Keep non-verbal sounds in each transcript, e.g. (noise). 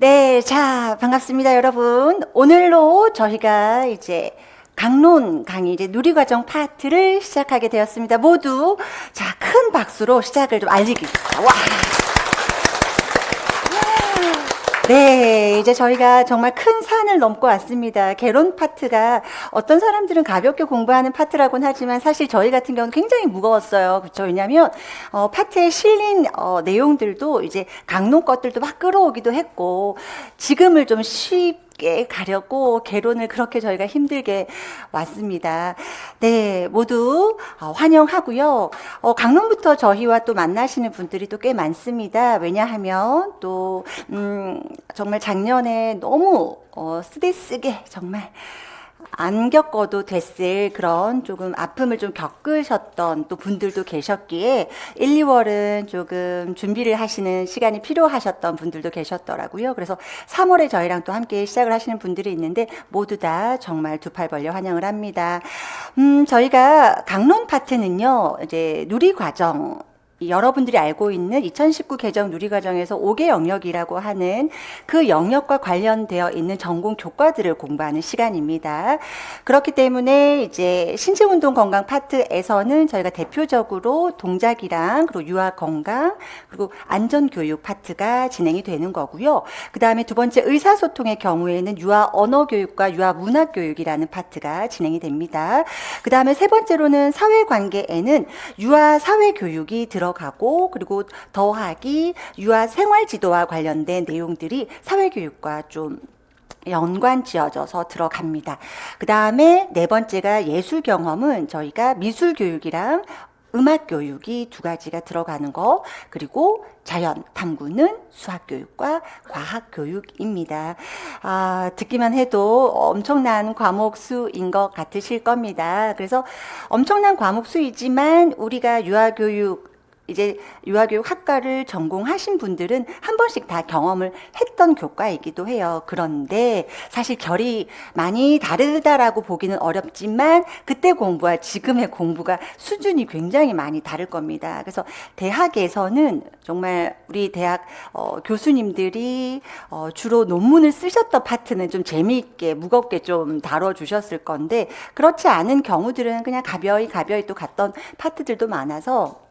네, 자, 반갑습니다, 여러분. 오늘로 저희가 이제 강론 강의 이제 누리과정 파트를 시작하게 되었습니다. 모두 자, 큰 박수로 시작을 좀 알리겠습니다. 와. 네, 이제 저희가 정말 큰 산을 넘고 왔습니다. 개론 파트가 어떤 사람들은 가볍게 공부하는 파트라고는 하지만 사실 저희 같은 경우는 굉장히 무거웠어요. 그렇죠? 왜냐하면 어, 파트에 실린 어, 내용들도 이제 강론 것들도 막 끌어오기도 했고 지금을 좀 쉽 게 가려고 개론을 그렇게 저희가 힘들게 왔습니다. 네, 모두 어, 환영하고요. 어, 강론부터 저희와 또 만나시는 분들이 또 꽤 많습니다. 왜냐하면 또 음, 정말 작년에 너무 어, 쓰디 쓰게 정말 안 겪어도 됐을 그런 조금 아픔을 좀 겪으셨던 또 분들도 계셨기에 1, 2월은 조금 준비를 하시는 시간이 필요하셨던 분들도 계셨더라고요. 그래서 3월에 저희랑 또 함께 시작을 하시는 분들이 있는데 모두 다 정말 두 팔 벌려 환영을 합니다. 음, 저희가 강론 파트는요, 이제 누리 과정 이 여러분들이 알고 있는 2019 개정 누리과정에서 5개 영역이라고 하는 그 영역과 관련되어 있는 전공 교과들을 공부하는 시간입니다. 그렇기 때문에 이제 신체운동 건강 파트에서는 저희가 대표적으로 동작이랑 그리고 유아 건강 그리고 안전 교육 파트가 진행이 되는 거고요. 그 다음에 두 번째 의사소통의 경우에는 유아 언어 교육과 유아 문화 교육이라는 파트가 진행이 됩니다. 그 다음에 세 번째로는 사회관계에는 유아 사회 교육이 들어 가고 그리고 더하기 유아 생활 지도와 관련된 내용들이 사회교육과 좀 연관 지어져서 들어갑니다. 그 다음에 네 번째가 예술 경험은 저희가 미술 교육이랑 음악 교육이 두 가지가 들어가는 거, 그리고 자연 탐구는 수학 교육과 과학 교육입니다. 아, 듣기만 해도 엄청난 과목 수인 것 같으실 겁니다. 그래서 엄청난 과목 수이지만 우리가 유아 교육 이제 유아교육 학과를 전공하신 분들은 한 번씩 다 경험을 했던 교과이기도 해요. 그런데 사실 결이 많이 다르다라고 보기는 어렵지만 그때 공부와 지금의 공부가 수준이 굉장히 많이 다를 겁니다. 그래서 대학에서는 정말 우리 대학 어, 교수님들이 어, 주로 논문을 쓰셨던 파트는 좀 재미있게 무겁게 좀 다뤄주셨을 건데 그렇지 않은 경우들은 그냥 가벼이 가벼이 또 갔던 파트들도 많아서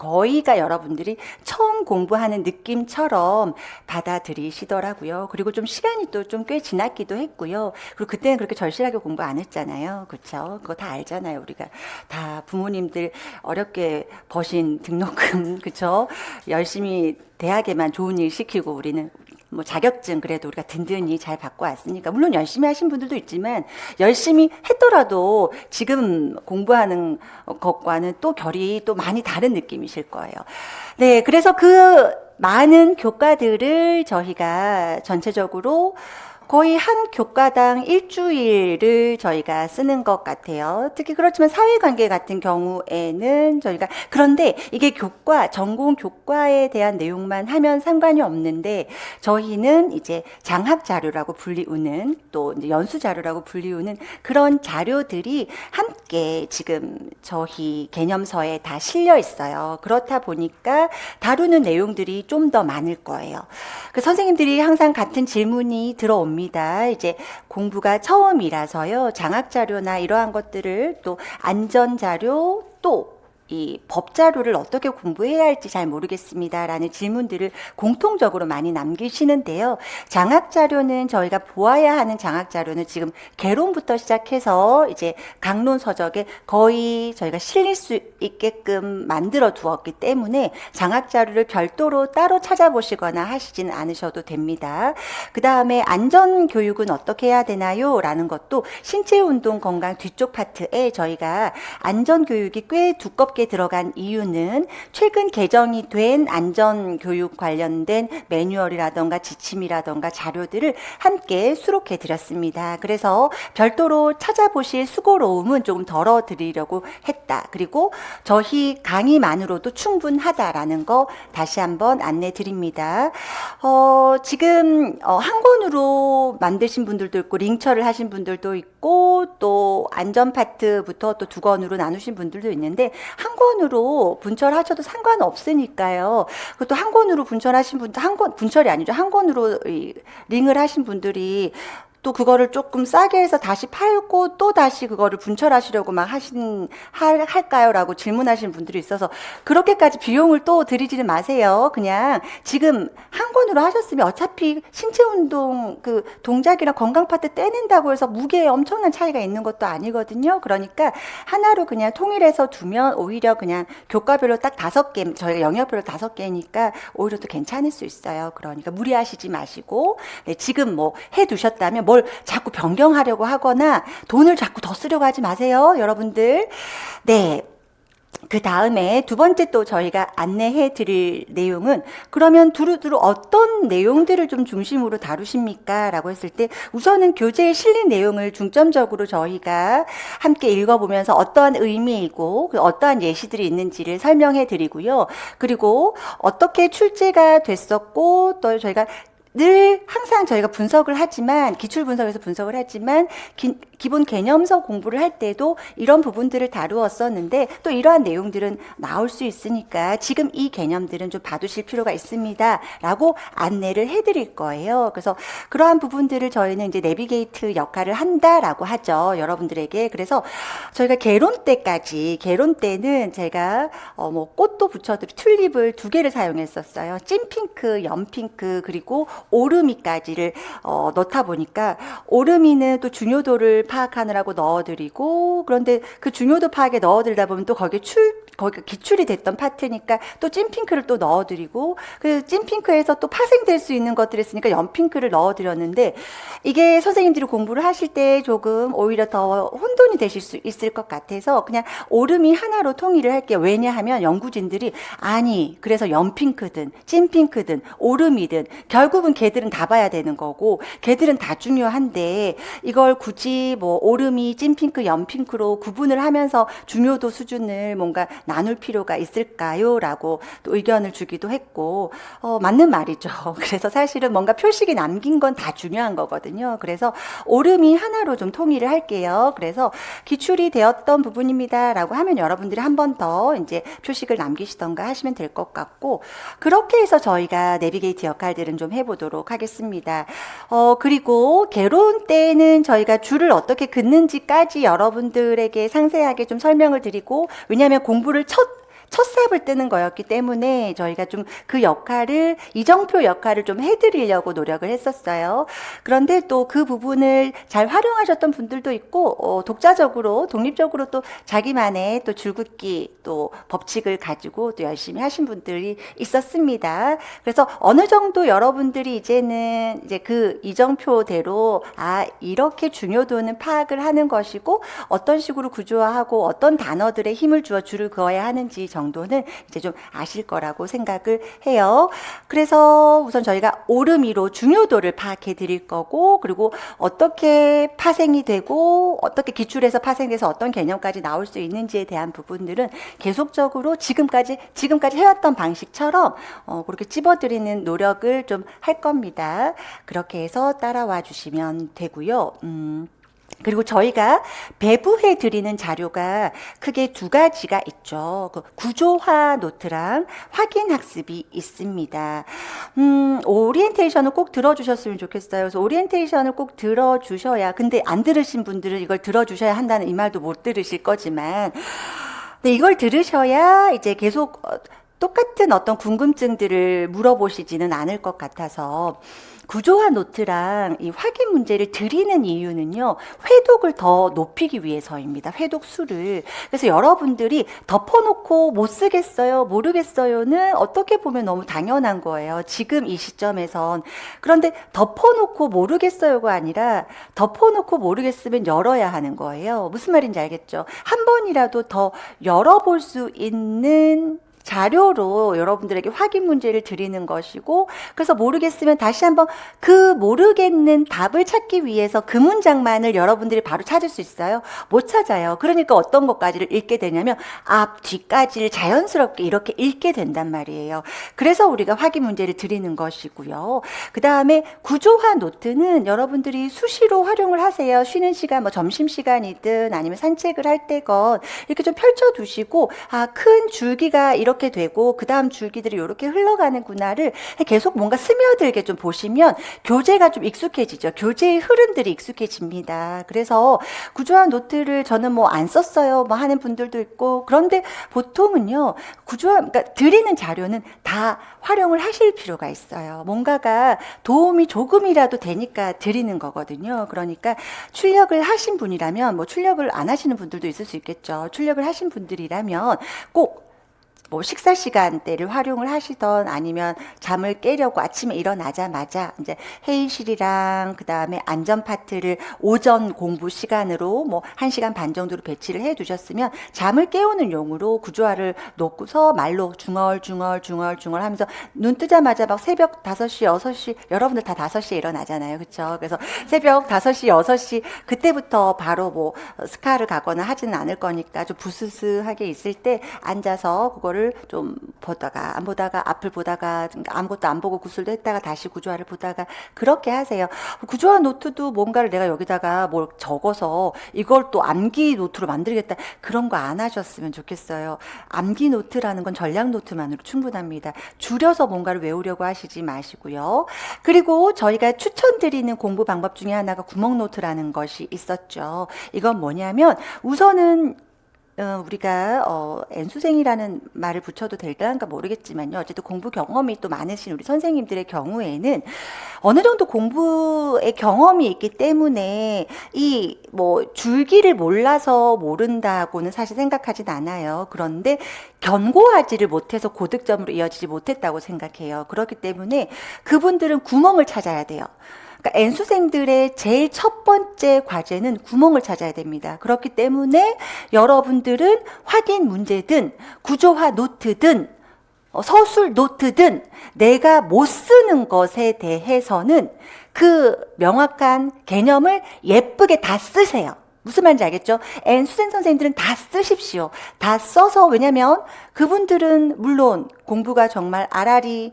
거의가 여러분들이 처음 공부하는 느낌처럼 받아들이시더라고요. 그리고 좀 시간이 또 좀 꽤 지났기도 했고요. 그리고 그때는 그렇게 절실하게 공부 안 했잖아요. 그렇죠? 그거 다 알잖아요. 우리가 다 부모님들 어렵게 버신 등록금 (laughs) 그렇죠? 열심히 대학에만 좋은 일 시키고 우리는 뭐 자격증 그래도 우리가 든든히 잘 받고 왔으니까 물론 열심히 하신 분들도 있지만 열심히 했더라도 지금 공부하는 것과는 또 결이 또 많이 다른 느낌이실 거예요. 네, 그래서 그 많은 교과들을 저희가 전체적으로 거의 한 교과당 일주일을 저희가 쓰는 것 같아요. 특히 그렇지만 사회관계 같은 경우에는 저희가 그런데 이게 교과 전공 교과에 대한 내용만 하면 상관이 없는데 저희는 이제 장학 자료라고 불리우는 또 연수 자료라고 불리우는 그런 자료들이 함께 지금 저희 개념서에 다 실려 있어요. 그렇다 보니까 다루는 내용들이 좀 더 많을 거예요. 그 선생님들이 항상 같은 질문이 들어옵니다. 이제 공부가 처음이라서요. 장학 자료나 이러한 것들을 또 안전 자료 또 이 법자료를 어떻게 공부해야 할지 잘 모르겠습니다라는 질문들을 공통적으로 많이 남기시는데요. 장학 자료는 저희가 보아야 하는 장학 자료는 지금 개론부터 시작해서 이제 강론 서적에 거의 저희가 실릴 수 있게끔 만들어 두었기 때문에 장학 자료를 별도로 따로 찾아보시거나 하시진 않으셔도 됩니다. 그 다음에 안전 교육은 어떻게 해야 되나요? 라는 것도 신체 운동 건강 뒤쪽 파트에 저희가 안전 교육이 꽤 두껍게 들어간 이유는 최근 개정이 된 안전 교육 관련된 매뉴얼이라던가 지침이라던가 자료들을 함께 수록해 드렸습니다. 그래서 별도로 찾아보실 수고로움은 조금 덜어 드리려고 했다. 그리고 저희 강의만으로도 충분하다라는 거 다시 한번 안내 드립니다. 어, 지금 어, 한 권으로 만드신 분들도 있고 링처를 하신 분들도 있고 또 안전 파트부터 또 두 권으로 나누신 분들도 있는데 한한 권으로 분철하셔도 상관없으니까요. 그것도 한 권으로 분철하신 분들, 한 권, 분철이 아니죠. 한 권으로 이 링을 하신 분들이 또 그거를 조금 싸게 해서 다시 팔고 또 다시 그거를 분철하시려고 막 하신 할, 할까요라고 질문하시는 분들이 있어서 그렇게까지 비용을 또 들이지는 마세요. 그냥 지금 한 권으로 하셨으면 어차피 신체 운동 그 동작이랑 건강 파트 떼낸다고 해서 무게에 엄청난 차이가 있는 것도 아니거든요. 그러니까 하나로 그냥 통일해서 두면 오히려 그냥 교과별로 딱 다섯 개 저희가 영역별로 다섯 개니까 오히려 또 괜찮을 수 있어요. 그러니까 무리하시지 마시고 네, 지금 뭐 해 두셨다면 뭘 자꾸 변경하려고 하거나 돈을 자꾸 더 쓰려고 하지 마세요, 여러분들. 네. 그 다음에 두 번째 또 저희가 안내해 드릴 내용은 그러면 두루두루 어떤 내용들을 좀 중심으로 다루십니까? 라고 했을 때 우선은 교재에 실린 내용을 중점적으로 저희가 함께 읽어보면서 어떠한 의미이고 그 어떠한 예시들이 있는지를 설명해 드리고요. 그리고 어떻게 출제가 됐었고 또 저희가 늘 항상 저희가 분석을 하지만 기출 분석에서 분석을 하지만 기, 본 개념서 공부를 할 때도 이런 부분들을 다루었었는데 또 이러한 내용들은 나올 수 있으니까 지금 이 개념들은 좀 봐두실 필요가 있습니다라고 안내를 해드릴 거예요. 그래서 그러한 부분들을 저희는 이제 내비게이트 역할을 한다라고 하죠. 여러분들에게 그래서 저희가 개론 때까지 개론 때는 제가 어 뭐 꽃도 붙여드리 튤립을 두 개를 사용했었어요. 찐핑크, 연핑크 그리고 오르미까지를 어, 넣다 보니까 오르미는 또 중요도를 파악하느라고 넣어드리고 그런데 그 중요도 파악에 넣어드리다 보면 또 거기에 출 거기 기출이 됐던 파트니까 또 찐핑크를 또 넣어드리고 그 찐핑크에서 또 파생될 수 있는 것들이 있으니까 연핑크를 넣어드렸는데 이게 선생님들이 공부를 하실 때 조금 오히려 더 혼돈이 되실 수 있을 것 같아서 그냥 오름이 하나로 통일을 할게요. 왜냐하면 연구진들이 아니 그래서 연핑크든 찐핑크든 오름이든 결국은 걔들은 다 봐야 되는 거고 걔들은 다 중요한데 이걸 굳이 뭐 오름이 찐핑크 연핑크로 구분을 하면서 중요도 수준을 뭔가 나눌 필요가 있을까요? 라고 또 의견을 주기도 했고, 어, 맞는 말이죠. (laughs) 그래서 사실은 뭔가 표식이 남긴 건 다 중요한 거거든요. 그래서 오름이 하나로 좀 통일을 할게요. 그래서 기출이 되었던 부분입니다. 라고 하면 여러분들이 한 번 더 이제 표식을 남기시던가 하시면 될 것 같고, 그렇게 해서 저희가 내비게이트 역할들은 좀 해보 도록 하겠습니다. 어, 그리고 개론 때는 저희가 줄을 어떻게 긋는지까지 여러분들에게 상세하게 좀 설명을 드리고, 왜냐하면 공부를 첫 첫 삽을 뜨는 거였기 때문에 저희가 좀 그 역할을 이정표 역할을 좀 해드리려고 노력을 했었어요. 그런데 또 그 부분을 잘 활용하셨던 분들도 있고 어, 독자적으로 독립적으로 또 자기만의 또 줄긋기 또 법칙을 가지고 또 열심히 하신 분들이 있었습니다. 그래서 어느 정도 여러분들이 이제는 이제 그 이정표대로 아 이렇게 중요도는 파악을 하는 것이고 어떤 식으로 구조화하고 어떤 단어들의 힘을 주어 줄을 그어야 하는지 정 도는 이제 좀 아실 거라고 생각을 해요. 그래서 우선 저희가 오름이로 중요도를 파악해 드릴 거고, 그리고 어떻게 파생이 되고, 어떻게 기출에서 파생돼서 어떤 개념까지 나올 수 있는지에 대한 부분들은 계속적으로 지금까지, 지금까지 해왔던 방식처럼, 어, 그렇게 찝어드리는 노력을 좀 할 겁니다. 그렇게 해서 따라와 주시면 되고요. 음. 그리고 저희가 배부해 드리는 자료가 크게 두 가지가 있죠. 그 구조화 노트랑 확인 학습이 있습니다. 음, 오리엔테이션을 꼭 들어주셨으면 좋겠어요. 그래서 오리엔테이션을 꼭 들어주셔야, 근데 안 들으신 분들은 이걸 들어주셔야 한다는 이 말도 못 들으실 거지만, 근데 이걸 들으셔야 이제 계속 어, 똑같은 어떤 궁금증들을 물어보시지는 않을 것 같아서 구조화 노트랑 이 확인 문제를 드리는 이유는요, 회독을 더 높이기 위해서입니다. 회독 수를. 그래서 여러분들이 덮어놓고 못 쓰겠어요, 모르겠어요는 어떻게 보면 너무 당연한 거예요. 지금 이 시점에선. 그런데 덮어놓고 모르겠어요가 아니라 덮어놓고 모르겠으면 열어야 하는 거예요. 무슨 말인지 알겠죠? 한 번이라도 더 열어볼 수 있는 자료로 여러분들에게 확인 문제를 드리는 것이고 그래서 모르겠으면 다시 한번 그 모르겠는 답을 찾기 위해서 그 문장만을 여러분들이 바로 찾을 수 있어요. 못 찾아요. 그러니까 어떤 것까지를 읽게 되냐면 앞 뒤까지를 자연스럽게 이렇게 읽게 된단 말이에요. 그래서 우리가 확인 문제를 드리는 것이고요. 그 다음에 구조화 노트는 여러분들이 수시로 활용을 하세요. 쉬는 시간, 뭐 점심 시간이든 아니면 산책을 할 때건 이렇게 좀 펼쳐 두시고 아 큰 줄기가 이렇게 되고 그 다음 줄기들이 이렇게 흘러가는구나를 계속 뭔가 스며들게 좀 보시면 교재가 좀 익숙해지죠. 교재의 흐름들이 익숙해집니다. 그래서 구조화 노트를 저는 뭐 안 썼어요. 뭐 하는 분들도 있고 그런데 보통은요 구조화 그러니까 드리는 자료는 다 활용을 하실 필요가 있어요. 뭔가가 도움이 조금이라도 되니까 드리는 거거든요. 그러니까 출력을 하신 분이라면 뭐 출력을 안 하시는 분들도 있을 수 있겠죠. 출력을 하신 분들이라면 꼭 뭐 식사 시간대를 활용을 하시던 아니면 잠을 깨려고 아침에 일어나자마자 이제 회의실이랑 그다음에 안전 파트를 오전 공부 시간으로 뭐 1시간 반 정도로 배치를 해 두셨으면 잠을 깨우는 용으로 구조화를 놓고서 말로 중얼중얼 중얼중얼 하면서 눈 뜨자마자 막 새벽 5시, 6시 여러분들 다 5시에 일어나잖아요. 그렇죠? 그래서 새벽 5시, 6시 그때부터 바로 뭐 스카를 가거나 하지는 않을 거니까 좀 부스스하게 있을 때 앉아서 그거를 좀 보다가 안 보다가 앞을 보다가 아무것도 안 보고 구슬도 했다가 다시 구조화를 보다가 그렇게 하세요. 구조화 노트도 뭔가를 내가 여기다가 뭘 적어서 이걸 또 암기 노트로 만들겠다 그런 거 안 하셨으면 좋겠어요. 암기 노트라는 건 전략 노트만으로 충분합니다. 줄여서 뭔가를 외우려고 하시지 마시고요. 그리고 저희가 추천드리는 공부 방법 중에 하나가 구멍 노트라는 것이 있었죠. 이건 뭐냐면 우선은 어, 우리가 어, N수생이라는 말을 붙여도 될까 모르겠지만요. 어쨌든 공부 경험이 또 많으신 우리 선생님들의 경우에는 어느 정도 공부의 경험이 있기 때문에 이 뭐 줄기를 몰라서 모른다고는 사실 생각하진 않아요. 그런데 견고하지를 못해서 고득점으로 이어지지 못했다고 생각해요. 그렇기 때문에 그분들은 구멍을 찾아야 돼요. 그러니까 N수생들의 제일 첫 번째 과제는 구멍을 찾아야 됩니다. 그렇기 때문에 여러분들은 확인 문제든 구조화 노트든 어, 서술 노트든 내가 못 쓰는 것에 대해서는 그 명확한 개념을 예쁘게 다 쓰세요. 무슨 말인지 알겠죠? N 수생 선생님들은 다 쓰십시오. 다 써서 왜냐면 그분들은 물론 공부가 정말 아라리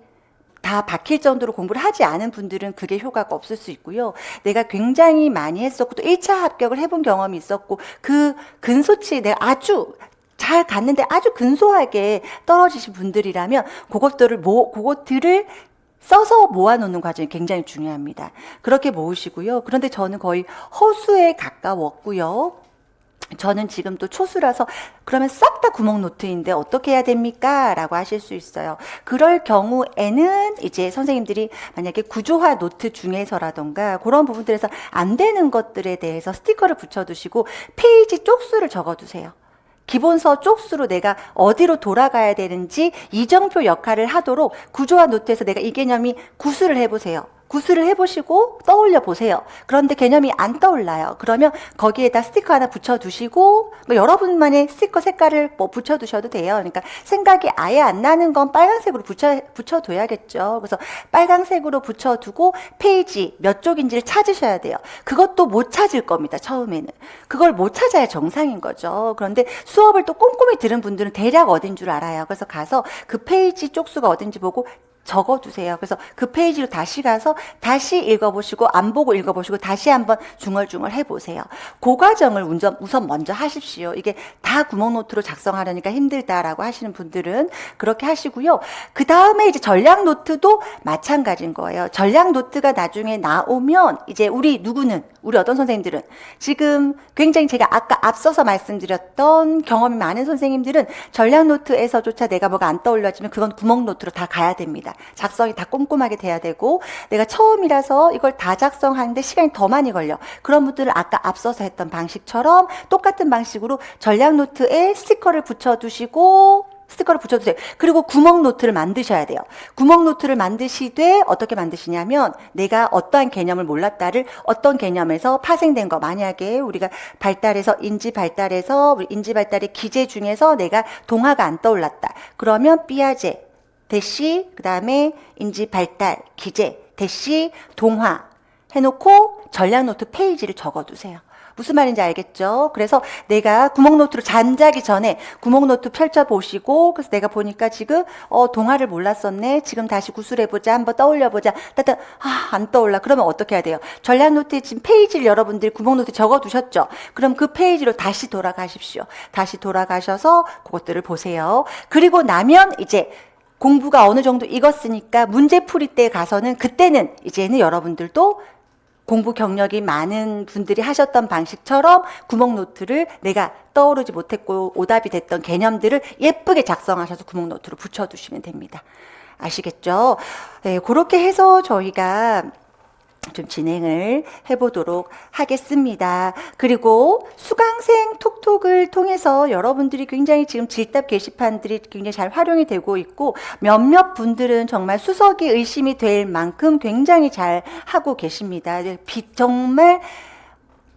다 박힐 정도로 공부를 하지 않은 분들은 그게 효과가 없을 수 있고요. 내가 굉장히 많이 했었고 또 1차 합격을 해본 경험이 있었고 그 근소치 내가 아주 잘 갔는데 아주 근소하게 떨어지신 분들이라면 그것들을 모 그것들을 써서 모아놓는 과정이 굉장히 중요합니다. 그렇게 모으시고요. 그런데 저는 거의 허수에 가까웠고요. 저는 지금 또 초수라서 그러면 싹 다 구멍 노트인데 어떻게 해야 됩니까? 라고 하실 수 있어요. 그럴 경우에는 이제 선생님들이 만약에 구조화 노트 중에서라던가 그런 부분들에서 안 되는 것들에 대해서 스티커를 붙여두시고 페이지 쪽수를 적어두세요. 기본서 쪽수로 내가 어디로 돌아가야 되는지 이정표 역할을 하도록 구조화 노트에서 내가 이 개념이 구술을 해보세요. 구술을 해보시고 떠올려 보세요. 그런데 개념이 안 떠올라요. 그러면 거기에다 스티커 하나 붙여두시고 뭐 여러분만의 스티커 색깔을 뭐 붙여두셔도 돼요. 그러니까 생각이 아예 안 나는 건 빨간색으로 붙여 붙여둬야겠죠. 그래서 빨간색으로 붙여두고 페이지 몇 쪽인지를 찾으셔야 돼요. 그것도 못 찾을 겁니다. 처음에는 그걸 못 찾아야 정상인 거죠. 그런데 수업을 또 꼼꼼히 들은 분들은 대략 어딘 줄 알아요. 그래서 가서 그 페이지 쪽수가 어딘지 보고 적어두세요. 그래서 그 페이지로 다시 가서 다시 읽어보시고 안 보고 읽어보시고 다시 한번 중얼중얼 해보세요. 그 과정을 우선 먼저 하십시오. 이게 다 구멍 노트로 작성하려니까 힘들다라고 하시는 분들은 그렇게 하시고요. 그 다음에 이제 전략 노트도 마찬가지인 거예요. 전략 노트가 나중에 나오면 이제 우리 누구는 우리 어떤 선생님들은 지금 굉장히 제가 아까 앞서서 말씀드렸던 경험이 많은 선생님들은 전략 노트에서조차 내가 뭐가 안 떠올려지면 그건 구멍 노트로 다 가야 됩니다. 작성이 다 꼼꼼하게 돼야 되고 내가 처음이라서 이걸 다 작성하는데 시간이 더 많이 걸려. 그런 분들은 아까 앞서서 했던 방식처럼 똑같은 방식으로 전략 노트에 스티커를 붙여 두시고 스티커를 붙여주세요. 그리고 구멍 노트를 만드셔야 돼요. 구멍 노트를 만드시되 어떻게 만드시냐면 내가 어떠한 개념을 몰랐다를 어떤 개념에서 파생된 거 만약에 우리가 발달해서 인지 발달해서 우리 인지 발달의 기제 중에서 내가 동화가 안 떠올랐다. 그러면 삐아제 대시 그다음에 인지 발달 기재 대시 동화 해놓고 전략 노트 페이지를 적어두세요. 무슨 말인지 알겠죠? 그래서 내가 구멍 노트를 잠자기 전에 구멍 노트 펼쳐 보시고 그래서 내가 보니까 지금 어 동화를 몰랐었네. 지금 다시 구술해 보자. 한번 떠올려 보자. 따뜻 아 안 떠올라. 그러면 어떻게 해야 돼요? 전략 노트에 지금 페이지를 여러분들이 구멍 노트 적어 두셨죠? 그럼 그 페이지로 다시 돌아가십시오. 다시 돌아가셔서 그것들을 보세요. 그리고 나면 이제 공부가 어느 정도 익었으니까 문제 풀이 때 가서는 그때는 이제는 여러분들도 공부 경력이 많은 분들이 하셨던 방식처럼 구멍 노트를 내가 떠오르지 못했고 오답이 됐던 개념들을 예쁘게 작성하셔서 구멍 노트로 붙여두시면 됩니다. 아시겠죠? 네, 그렇게 해서 저희가 좀 진행을 해보도록 하겠습니다. 그리고 수강생 톡톡을 통해서 여러분들이 굉장히 지금 질답 게시판들이 굉장히 잘 활용이 되고 있고 몇몇 분들은 정말 수석이 의심이 될 만큼 굉장히 잘 하고 계십니다. 네, 비- 정말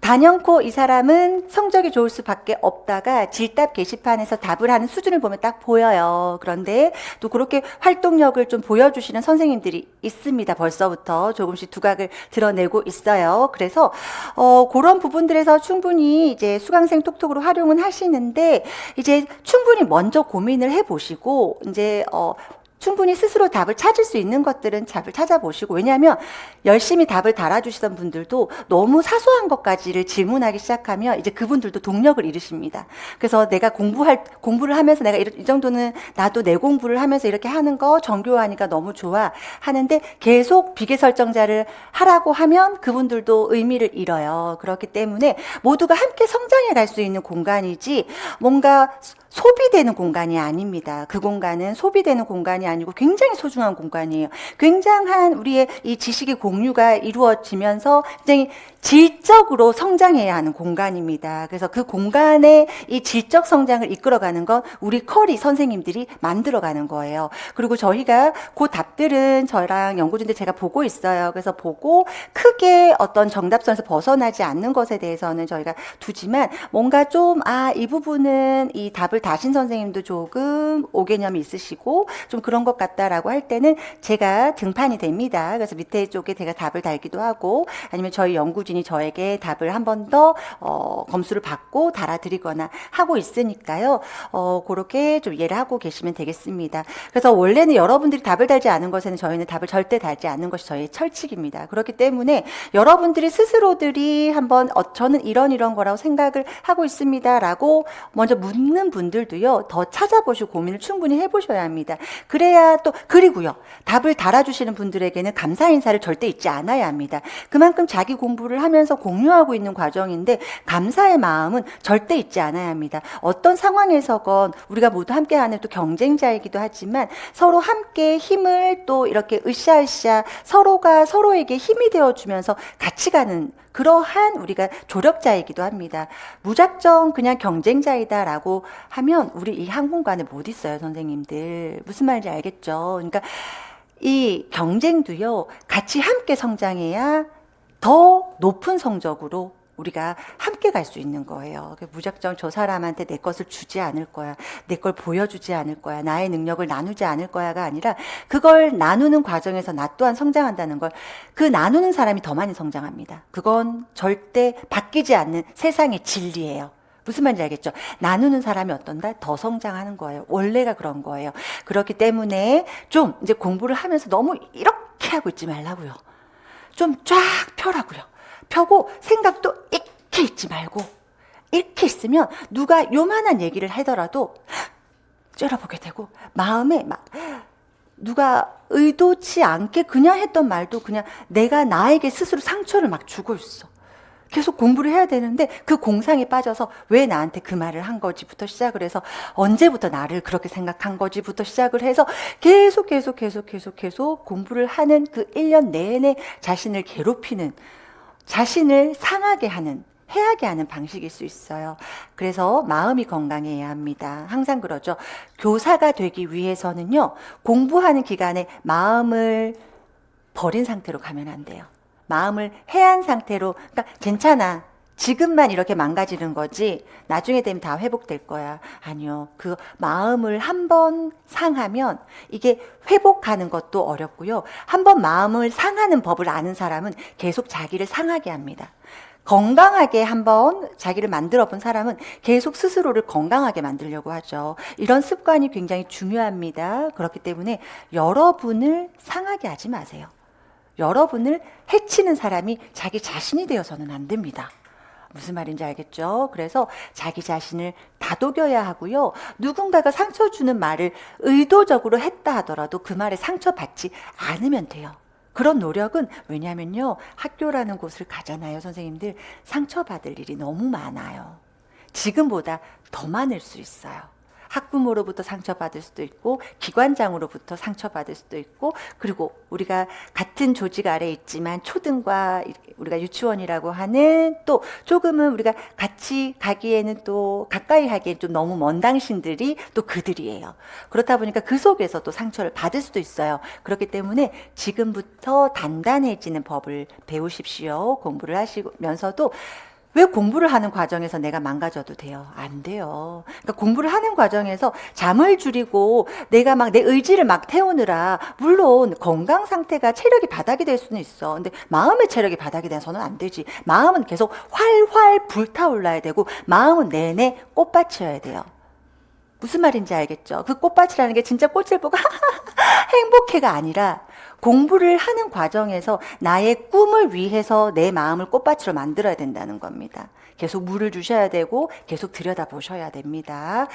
단연코 이 사람은 성적이 좋을 수밖에 없다가 질답 게시판에서 답을 하는 수준을 보면 딱 보여요. 그런데 또 그렇게 활동력을 좀 보여주시는 선생님들이 있습니다. 벌써부터 조금씩 두각을 드러내고 있어요. 그래서 어, 그런 부분들에서 충분히 이제 수강생 톡톡으로 활용은 하시는데 이제 충분히 먼저 고민을 해보시고 이제 어, 충분히 스스로 답을 찾을 수 있는 것들은 답을 찾아보시고 왜냐하면 열심히 답을 달아주시던 분들도 너무 사소한 것까지를 질문하기 시작하면 이제 그분들도 동력을 잃으십니다. 그래서 내가 공부할 공부를 하면서 내가 이 정도는 나도 내 공부를 하면서 이렇게 하는 거 정교하니까 너무 좋아 하는데 계속 비계 설정자를 하라고 하면 그분들도 의미를 잃어요. 그렇기 때문에 모두가 함께 성장해 갈 수 있는 공간이지 뭔가 소비되는 공간이 아닙니다. 그 공간은 소비되는 공간이 아니고 굉장히 소중한 공간이에요. 굉장한 우리의 이 지식의 공유가 이루어지면서 굉장히 질적으로 성장해야 하는 공간입니다. 그래서 그 공간의 이 질적 성장을 이끌어가는 건 우리 커리 선생님들이 만들어가는 거예요. 그리고 저희가 그 답들은 저랑 연구진들 제가 보고 있어요. 그래서 보고 크게 어떤 정답선에서 벗어나지 않는 것에 대해서는 저희가 두지만 뭔가 좀, 아, 이 부분은 이 답을 다신 선생님도 조금 오개념이 있으시고 좀 그런 것 같다라고 할 때는 제가 등판이 됩니다. 그래서 밑에 쪽에 제가 답을 달기도 하고 아니면 저희 연구진이 저에게 답을 한 번 더 어, 검수를 받고 달아드리거나 하고 있으니까요. 어, 그렇게 좀 이해를 하고 계시면 되겠습니다. 그래서 원래는 여러분들이 답을 달지 않은 것에는 저희는 답을 절대 달지 않는 것이 저희의 철칙입니다. 그렇기 때문에 여러분들이 스스로들이 한번 어, 저는 이런 이런 거라고 생각을 하고 있습니다라고 먼저 묻는 분들 도요. 더 찾아보시고 고민을 충분히 해보셔야 합니다. 그래야 또 그리고요. 답을 달아주시는 분들에게는 감사 인사를 절대 잊지 않아야 합니다. 그만큼 자기 공부를 하면서 공유하고 있는 과정인데 감사의 마음은 절대 잊지 않아야 합니다. 어떤 상황에서건 우리가 모두 함께하는 또 경쟁자이기도 하지만 서로 함께 힘을 또 이렇게 으쌰으쌰 서로가 서로에게 힘이 되어주면서 같이 가는 그러한 우리가 조력자이기도 합니다. 무작정 그냥 경쟁자이다라고 하면 우리 이 항공관에 못 있어요, 선생님들. 무슨 말인지 알겠죠? 그러니까 이 경쟁도요, 같이 함께 성장해야 더 높은 성적으로 우리가 함께 갈 수 있는 거예요. 그 무작정 저 사람한테 내 것을 주지 않을 거야. 내 걸 보여주지 않을 거야. 나의 능력을 나누지 않을 거야가 아니라 그걸 나누는 과정에서 나 또한 성장한다는 걸 그 나누는 사람이 더 많이 성장합니다. 그건 절대 바뀌지 않는 세상의 진리예요. 무슨 말인지 알겠죠? 나누는 사람이 어떤다? 더 성장하는 거예요. 원래가 그런 거예요. 그렇기 때문에 좀 이제 공부를 하면서 너무 이렇게 하고 있지 말라고요. 좀 쫙 펴라고요. 펴고 생각도 이렇게 있지 말고 이렇게 있으면 누가 요만한 얘기를 하더라도 째려보게 되고 마음에 막 누가 의도치 않게 그냥 했던 말도 그냥 내가 나에게 스스로 상처를 막 주고 있어. 계속 공부를 해야 되는데 그 공상에 빠져서 왜 나한테 그 말을 한 거지부터 시작을 해서 언제부터 나를 그렇게 생각한 거지부터 시작을 해서 계속 계속 계속 계속 계속 공부를 하는 그 1년 내내 자신을 괴롭히는 자신을 상하게 하는 해하게 하는 방식일 수 있어요. 그래서 마음이 건강해야 합니다. 항상 그러죠. 교사가 되기 위해서는요, 공부하는 기간에 마음을 버린 상태로 가면 안 돼요. 마음을 해한 상태로, 그러니까 괜찮아. 지금만 이렇게 망가지는 거지, 나중에 되면 다 회복될 거야. 아니요. 그 마음을 한 번 상하면 이게 회복하는 것도 어렵고요. 한 번 마음을 상하는 법을 아는 사람은 계속 자기를 상하게 합니다. 건강하게 한번 자기를 만들어 본 사람은 계속 스스로를 건강하게 만들려고 하죠. 이런 습관이 굉장히 중요합니다. 그렇기 때문에 여러분을 상하게 하지 마세요. 여러분을 해치는 사람이 자기 자신이 되어서는 안 됩니다. 무슨 말인지 알겠죠? 그래서 자기 자신을 다독여야 하고요. 누군가가 상처 주는 말을 의도적으로 했다 하더라도 그 말에 상처 받지 않으면 돼요. 그런 노력은 왜냐면요. 학교라는 곳을 가잖아요, 선생님들. 상처받을 일이 너무 많아요. 지금보다 더 많을 수 있어요. 학부모로부터 상처받을 수도 있고 기관장으로부터 상처받을 수도 있고 그리고 우리가 같은 조직 아래 에 있지만 초등과 우리가 유치원이라고 하는 또 조금은 우리가 같이 가기에는 또 가까이 하기엔 좀 너무 먼 당신들이 또 그들이에요. 그렇다 보니까 그 속에서 또 상처를 받을 수도 있어요. 그렇기 때문에 지금부터 단단해지는 법을 배우십시오. 공부를 하시면서도 왜 공부를 하는 과정에서 내가 망가져도 돼요? 안 돼요. 그러니까 공부를 하는 과정에서 잠을 줄이고 내가 막 내 의지를 막 태우느라 물론 건강 상태가 체력이 바닥이 될 수는 있어. 근데 마음의 체력이 바닥이 돼서는 안 되지. 마음은 계속 활활 불타올라야 되고 마음은 내내 꽃밭이어야 돼요. 무슨 말인지 알겠죠? 그 꽃밭이라는 게 진짜 꽃을 보고 (laughs) 행복해가 아니라 공부를 하는 과정에서 나의 꿈을 위해서 내 마음을 꽃밭으로 만들어야 된다는 겁니다. 계속 물을 주셔야 되고 계속 들여다 보셔야 됩니다.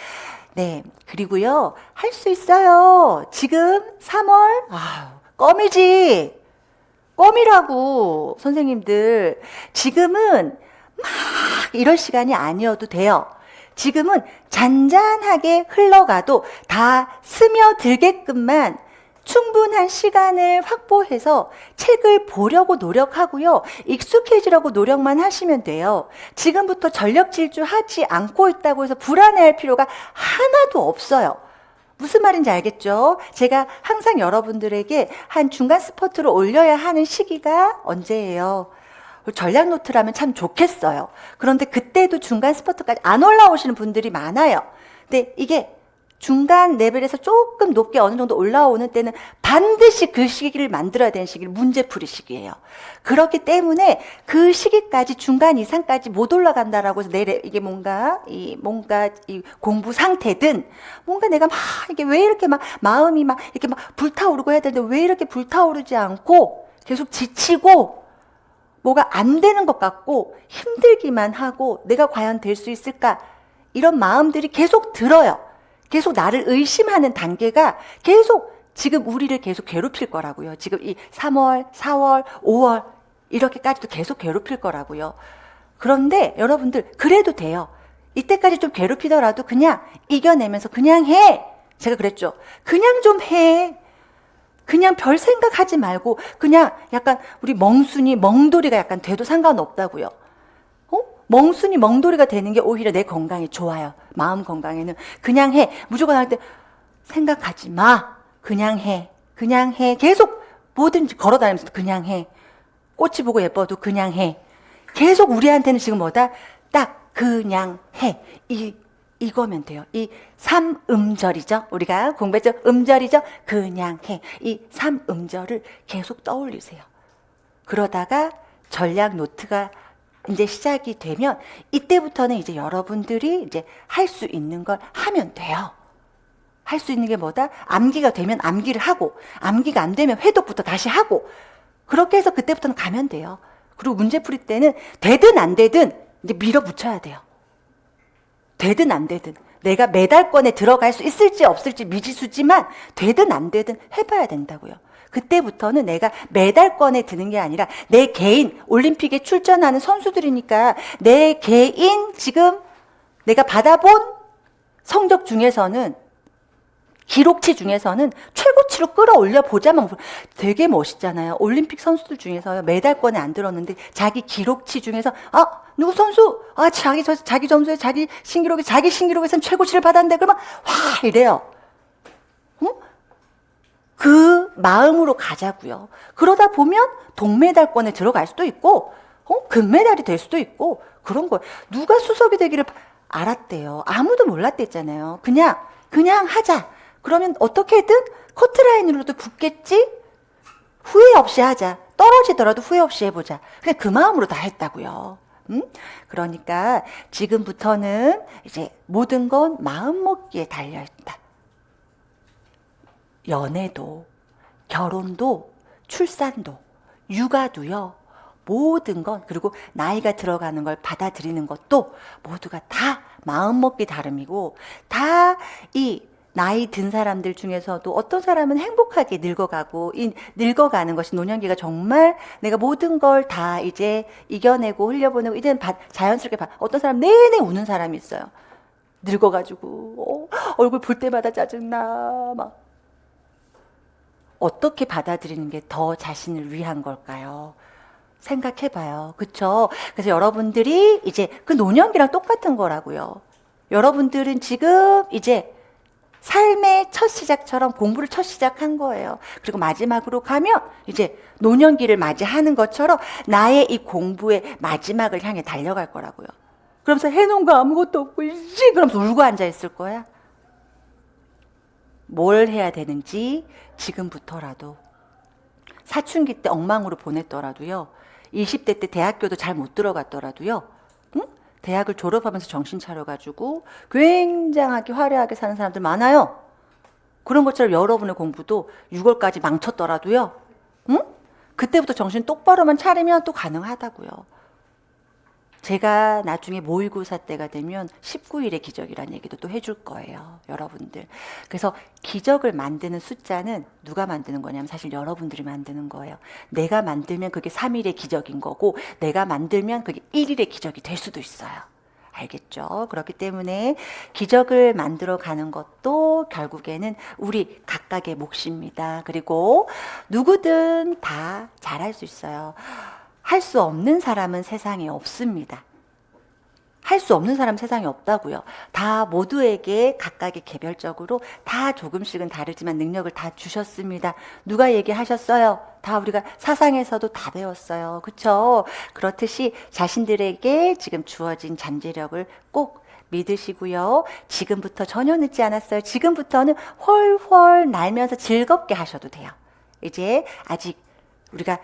네. 그리고요. 할 수 있어요. 지금 3월 아, 껌이지. 껌이라고 선생님들 지금은 막 이럴 시간이 아니어도 돼요. 지금은 잔잔하게 흘러가도 다 스며들게끔만 충분한 시간을 확보해서 책을 보려고 노력하고요. 익숙해지려고 노력만 하시면 돼요. 지금부터 전력 질주하지 않고 있다고 해서 불안해할 필요가 하나도 없어요. 무슨 말인지 알겠죠? 제가 항상 여러분들에게 한 중간 스포트를 올려야 하는 시기가 언제예요? 전략 노트라면 참 좋겠어요. 그런데 그때도 중간 스포트까지 안 올라오시는 분들이 많아요. 근데 이게 중간 레벨에서 조금 높게 어느 정도 올라오는 때는 반드시 그 시기를 만들어야 되는 시기를 문제풀이 시기예요. 그렇기 때문에 그 시기까지 중간 이상까지 못 올라간다라고 해서 내 레- 이게 뭔가 이 뭔가 이 공부 상태든 뭔가 내가 막 이게 왜 이렇게 막 마음이 막 이렇게 막 불타오르고 해야 되는데 왜 이렇게 불타오르지 않고 계속 지치고 뭐가 안 되는 것 같고 힘들기만 하고 내가 과연 될 수 있을까? 이런 마음들이 계속 들어요. 계속 나를 의심하는 단계가 계속 지금 우리를 계속 괴롭힐 거라고요. 지금 이 3월, 4월, 5월 이렇게까지도 계속 괴롭힐 거라고요. 그런데 여러분들 그래도 돼요. 이때까지 좀 괴롭히더라도 그냥 이겨내면서 그냥 해. 제가 그랬죠. 그냥 좀 해. 그냥 별 생각하지 말고 그냥 약간 우리 멍순이 멍돌이가 약간 돼도 상관없다고요. 어? 멍순이 멍돌이가 되는 게 오히려 내 건강에 좋아요. 마음 건강에는 그냥 해. 무조건 할 때 생각하지 마. 그냥 해. 그냥 해. 계속 뭐든지 걸어 다니면서 그냥 해. 꽃이 보고 예뻐도 그냥 해. 계속 우리한테는 지금 뭐다? 딱 그냥 해. 이 이거면 돼요. 이 삼음절이죠. 우리가 공부했죠. 음절이죠. 그냥 해. 이 삼음절을 계속 떠올리세요. 그러다가 전략 노트가 이제 시작이 되면 이때부터는 이제 여러분들이 이제 할 수 있는 걸 하면 돼요. 할 수 있는 게 뭐다? 암기가 되면 암기를 하고, 암기가 안 되면 회독부터 다시 하고, 그렇게 해서 그때부터는 가면 돼요. 그리고 문제 풀이 때는 되든 안 되든 이제 밀어붙여야 돼요. 되든 안 되든 내가 메달권에 들어갈 수 있을지 없을지 미지수지만 되든 안 되든 해봐야 된다고요. 그때부터는 내가 메달권에 드는 게 아니라 내 개인 올림픽에 출전하는 선수들이니까 내 개인 지금 내가 받아본 성적 중에서는 기록치 중에서는 최고치로 끌어올려 보자면 되게 멋있잖아요. 올림픽 선수들 중에서요. 메달권에 안 들었는데 자기 기록치 중에서 아 누구 선수 아 자기 저 자기 점수에 자기 신기록에 자기 신기록에선 최고치를 받았는데 그러면 와 이래요. 응? 그 마음으로 가자고요. 그러다 보면 동메달권에 들어갈 수도 있고, 어? 금메달이 될 수도 있고 그런 거. 누가 수석이 되기를 바- 알았대요. 아무도 몰랐댔잖아요. 그냥 그냥 하자. 그러면 어떻게든 커트라인으로도 붙겠지. 후회 없이 하자. 떨어지더라도 후회 없이 해보자. 그냥 그 마음으로 다 했다고요. 음? 그러니까 지금부터는 이제 모든 건 마음 먹기에 달려 있다. 연애도, 결혼도, 출산도, 육아도요, 모든 건, 그리고 나이가 들어가는 걸 받아들이는 것도 모두가 다 마음먹기 다름이고, 다 이 나이 든 사람들 중에서도 어떤 사람은 행복하게 늙어가고, 이 늙어가는 것이 노년기가 정말 내가 모든 걸 다 이제 이겨내고 흘려보내고, 이제는 바- 자연스럽게 봐. 어떤 사람 내내 우는 사람이 있어요. 늙어가지고, 어, 얼굴 볼 때마다 짜증나, 막. 어떻게 받아들이는 게 더 자신을 위한 걸까요? 생각해봐요. 그쵸? 그래서 여러분들이 이제 그 노년기랑 똑같은 거라고요. 여러분들은 지금 이제 삶의 첫 시작처럼 공부를 첫 시작한 거예요. 그리고 마지막으로 가면 이제 노년기를 맞이하는 것처럼 나의 이 공부의 마지막을 향해 달려갈 거라고요. 그러면서 해놓은 거 아무것도 없고, 이씨! 그러면서 울고 앉아있을 거야. 뭘 해야 되는지 지금부터라도 사춘기 때 엉망으로 보냈더라도요. 20대 때 대학교도 잘 못 들어갔더라도요. 응? 대학을 졸업하면서 정신 차려가지고 굉장하게 화려하게 사는 사람들 많아요. 그런 것처럼 여러분의 공부도 6월까지 망쳤더라도요. 응? 그때부터 정신 똑바로만 차리면 또 가능하다고요. 제가 나중에 모의고사 때가 되면 19일의 기적이라는 얘기도 또 해줄 거예요. 여러분들. 그래서 기적을 만드는 숫자는 누가 만드는 거냐면 사실 여러분들이 만드는 거예요. 내가 만들면 그게 3일의 기적인 거고 내가 만들면 그게 1일의 기적이 될 수도 있어요. 알겠죠? 그렇기 때문에 기적을 만들어 가는 것도 결국에는 우리 각각의 몫입니다. 그리고 누구든 다 잘할 수 있어요. 할 수 없는 사람은 세상에 없습니다. 할 수 없는 사람 세상에 없다고요. 다 모두에게 각각의 개별적으로 다 조금씩은 다르지만 능력을 다 주셨습니다. 누가 얘기하셨어요? 다 우리가 사상에서도 다 배웠어요. 그쵸? 그렇듯이 자신들에게 지금 주어진 잠재력을 꼭 믿으시고요. 지금부터 전혀 늦지 않았어요. 지금부터는 훨훨 날면서 즐겁게 하셔도 돼요. 이제 아직 우리가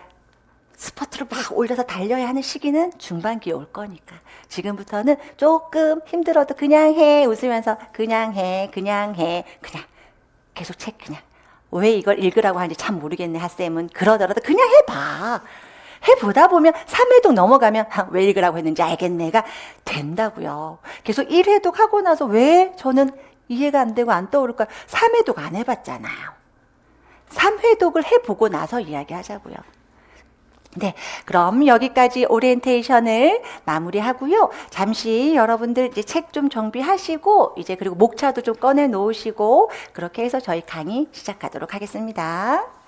스포트를 막 올려서 달려야 하는 시기는 중반기에 올 거니까. 지금부터는 조금 힘들어도 그냥 해 웃으면서 그냥 해 그냥 해 그냥 계속 책 그냥. 왜 이걸 읽으라고 하는지 참 모르겠네 하쌤은. 그러더라도 그냥 해봐. 해보다 보면 3회독 넘어가면 아, 왜 읽으라고 했는지 알겠네가. 된다고요. 계속 1회독 하고 나서 왜 저는 이해가 안 되고 안 떠오를까? 3회독 안 해봤잖아요. 3회독을 해보고 나서 이야기하자고요 네, 그럼 여기까지 오리엔테이션을 마무리하고요. 잠시 여러분들 이제 책 좀 정비하시고 이제 그리고 목차도 좀 꺼내 놓으시고 그렇게 해서 저희 강의 시작하도록 하겠습니다.